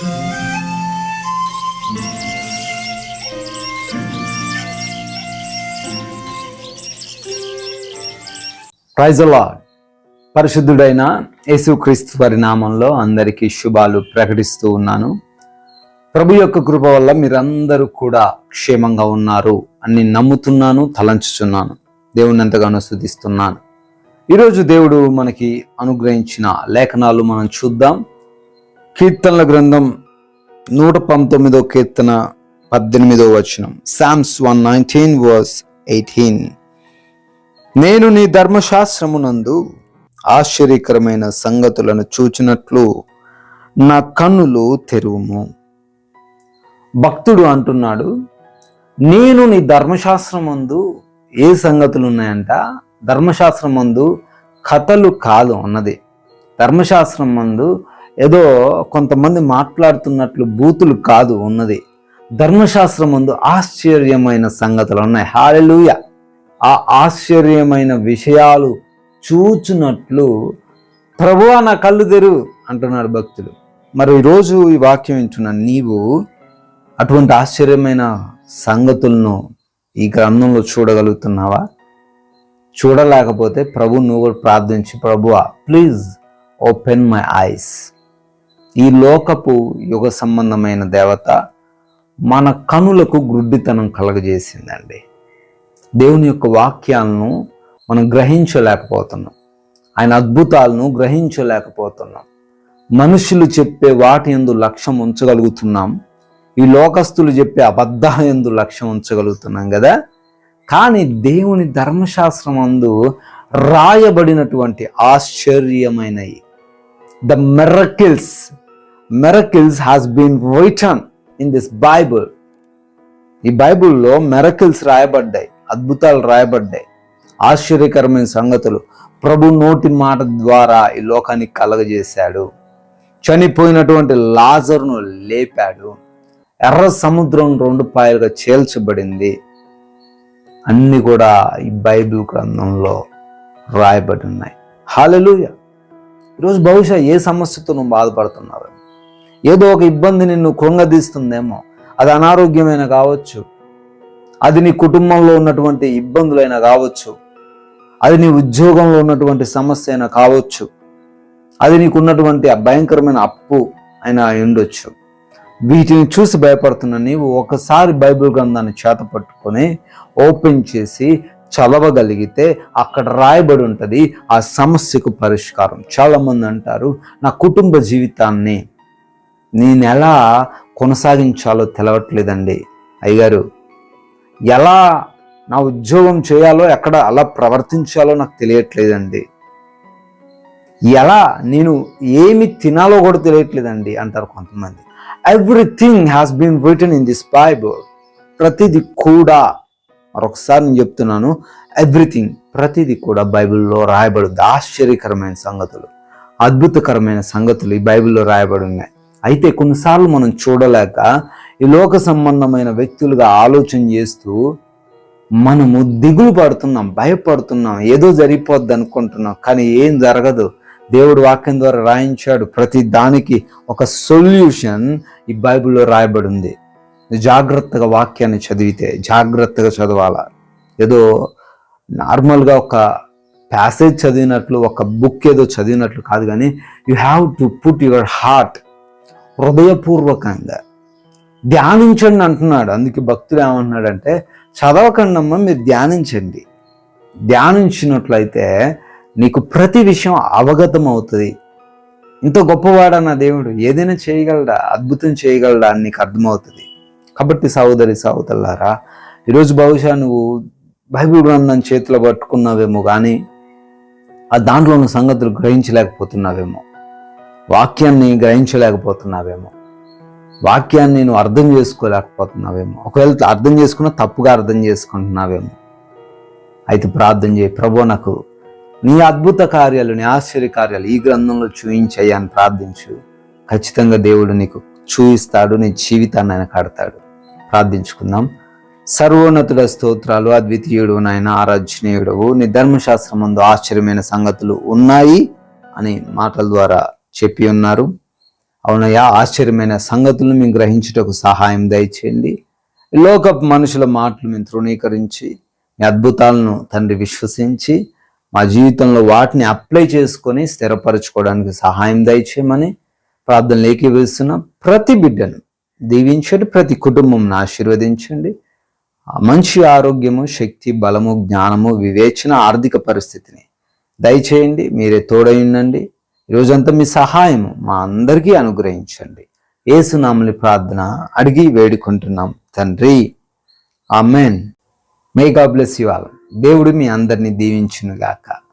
ప్రైజలా పరిశుద్ధుడైన యేసుక్రీస్తు వారి నామంలో అందరికీ శుభాలు ప్రకటిస్తూ ఉన్నాను. ప్రభు యొక్క కృప వల్ల మీరందరూ కూడా క్షేమంగా ఉన్నారు అని నమ్ముతున్నాను తలంచుచున్నాను. దేవుని ఎంతగానో శుద్ధిస్తున్నాను ఈరోజు దేవుడు మనకి అనుగ్రహించిన లేఖనాలు మనం చూద్దాం. కీర్తనల గ్రంథం నూట పంతొమ్మిదో కీర్తన పద్దెనిమిదో వచనం. Psalms one nineteen verse eighteen నేను నీ ధర్మశాస్త్రమునందు ఆశ్చర్యకరమైన సంగతులను చూచినట్లు నా కన్నులు తెరువుము. భక్తుడు అంటున్నాడు నేను నీ ధర్మశాస్త్రం మందు ఏ సంగతులు ఉన్నాయంట ధర్మశాస్త్రం మందు కథలు కాదు అన్నది. ధర్మశాస్త్రం మందు ఏదో కొంతమంది మాట్లాడుతున్నట్లు బూతులు కాదు ఉన్నది. ధర్మశాస్త్రం ముందు ఆశ్చర్యమైన సంగతులు ఉన్నాయి హాలెలూయ. ఆ ఆశ్చర్యమైన విషయాలు చూచున్నట్లు ప్రభువా నా కళ్ళు తెరువు అంటున్నాడు భక్తుడు. మరి ఈరోజు ఈ వాక్యం వింటున్న నీవు అటువంటి ఆశ్చర్యమైన సంగతులను ఈ గ్రంథంలో చూడగలుగుతున్నావా? చూడలేకపోతే ప్రభు నువ్వు కూడా ప్రార్థించి ప్రభువా ప్లీజ్ ఓపెన్ మై ఐస్ ఈ లోకపు యుగ సంబంధమైన దేవత మన కనులకు గుడ్డితనం కలగజేసిందండి. దేవుని యొక్క వాక్యాలను మనం గ్రహించలేకపోతున్నాం. ఆయన అద్భుతాలను గ్రహించలేకపోతున్నాం. మనుషులు చెప్పే వాటి ఎందు లక్ష్యం ఉంచగలుగుతున్నాం. ఈ లోకస్తులు చెప్పే అబద్ధాల ఎందు లక్ష్యం ఉంచగలుగుతున్నాం కదా? కానీ దేవుని ధర్మశాస్త్రం అందు రాయబడినటువంటి ఆశ్చర్యమైనవి the miracles miracles has been written in this Bible ఈ బైబుల్లో మెరకిల్స్ రాయబడ్డాయి అద్భుతాలు రాయబడ్డాయి. ఆశ్చర్యకరమైన సంగతులు. ప్రభు నోటి మాట ద్వారా ఈ లోకానికి కలగజేశాడు. చనిపోయినటువంటి లాజర్ను లేపాడు. ఎర్ర సముద్రం రెండు పాయలుగా చేల్చబడింది. అన్ని కూడా ఈ బైబిల్ గ్రంథంలో రాయబడి ఉన్నాయి. హాలెలుయ ఈరోజు బహుశా ఏ సమస్యతో నువ్వు బాధపడుతున్నావు? ఏదో ఒక ఇబ్బంది నిన్ను కృంగదీస్తుందేమో. అది అనారోగ్యమైన కావచ్చు. అది నీ కుటుంబంలో ఉన్నటువంటి ఇబ్బందులైనా కావచ్చు. అది నీ ఉద్యోగంలో ఉన్నటువంటి సమస్య అయినా కావచ్చు. అది నీకున్నటువంటి భయంకరమైన అప్పు అయినా ఉండొచ్చు. వీటిని చూసి భయపడుతున్న నీవు ఒకసారి బైబిల్ గ్రంథాన్ని చేత పట్టుకొని ఓపెన్ చేసి చదవగలిగితే అక్కడ రాయబడి ఉంటుంది ఆ సమస్యకు పరిష్కారం. చాలామంది అంటారు నా కుటుంబ జీవితాన్ని నేను ఎలా కొనసాగించాలో తెలవట్లేదండి. అయ్యగారు ఎలా నా ఉద్యోగం చేయాలో ఎక్కడ అలా ప్రవర్తించాలో నాకు తెలియట్లేదండి. ఎలా నేను ఏమి తినాలో కూడా తెలియట్లేదండి అంటారు కొంతమంది. Everything has been written in this Bible ప్రతిది కూడా మరొకసారి నేను చెప్తున్నాను ఎవ్రీథింగ్ ప్రతిది కూడా బైబిల్లో రాయబడుద్ది. ఆశ్చర్యకరమైన సంగతులు అద్భుతకరమైన సంగతులు ఈ బైబిల్లో రాయబడి ఉన్నాయి. అయితే కొన్నిసార్లు మనం చూడలేక ఈ లోక సంబంధమైన వ్యక్తులుగా ఆలోచన చేస్తూ మనము దిగులు పడుతున్నాం భయపడుతున్నాం ఏదో జరిగిపోద్ది అనుకుంటున్నాం కానీ ఏం జరగదు. దేవుడు వాక్యం ద్వారా రాయించాడు ప్రతి దానికి ఒక సొల్యూషన్ ఈ బైబిల్లో రాయబడి ఉంది. జాగ్రత్తగా వాక్యాన్ని చదివితే జాగ్రత్తగా చదవాలా? ఏదో నార్మల్గా ఒక ప్యాసేజ్ చదివినట్లు ఒక బుక్ ఏదో చదివినట్లు కాదు కానీ you have to put your heart హృదయపూర్వకంగా. ధ్యానించండి అంటున్నాడు. అందుకే భక్తుడు ఏమంటున్నాడంటే చదవకండమ్మ మీరు ధ్యానించండి. ధ్యానించినట్లయితే నీకు ప్రతి విషయం అవగతం అవుతుంది ఇంత గొప్పవాడన్న దేవుడు? ఏదైనా చేయగలడా? అద్భుతం చేయగలడా అని నీకు అర్థమవుతుంది. కాబట్టి సహోదరి సహోదరులారా ఈరోజు బహుశా నువ్వు బైబిల్ గ్రంథం చేతిలో పట్టుకున్నావేమో కానీ ఆ దాంట్లో ఉన్న సంగతులు గ్రహించలేకపోతున్నావేమో. వాక్యాన్ని గ్రహించలేకపోతున్నావేమో. వాక్యాన్ని నువ్వు అర్థం చేసుకోలేకపోతున్నావేమో. ఒకవేళ అర్థం చేసుకున్నా తప్పుగా అర్థం చేసుకుంటున్నావేమో. అయితే ప్రార్థన చేయి ప్రభు నాకు నీ అద్భుత కార్యాలు నీ ఆశ్చర్య కార్యాలు ఈ గ్రంథంలో చూయించాయి అని ప్రార్థించు. ఖచ్చితంగా దేవుడు నీకు చూయిస్తాడు నీ జీవితాన్ని ఆయన కడతాడు. ప్రార్థించుకుందాం. సర్వోన్నతుడ స్తోత్రాలు అద్వితీయుడు నాయన ఆరాధ్యనీయుడవు నీ ధర్మశాస్త్రం ముందు ఆశ్చర్యమైన సంగతులు ఉన్నాయి అని మాటల ద్వారా చెప్పి ఉన్నారు. అవునయ్యా ఆశ్చర్యమైన సంగతులను మేము గ్రహించుటకు సహాయం దయచేయండి. ఈ లోకపు మనుషుల మాటలు మేము తృణీకరించి మీ అద్భుతాలను తండ్రి విశ్వసించి మా జీవితంలో వాటిని అప్లై చేసుకొని స్థిరపరచుకోవడానికి సహాయం దయచేయమని ప్రార్థనలు ఏకీవేస్తున్న ప్రతి బిడ్డను దీవించండి ప్రతి కుటుంబం ఆశీర్వదించండి. మంచి ఆరోగ్యము శక్తి బలము జ్ఞానము వివేచన ఆర్థిక పరిస్థితిని దయచేయండి మీరే తోడై ఉండండి. ఈరోజంతా మీ సహాయం మా అందరికీ అనుగ్రహించండి. ఏసునామని ప్రార్థన అడిగి వేడుకుంటున్నాం తండ్రి. Amen. May God bless you all దేవుడు మీ అందరినీ దీవించునుగాక.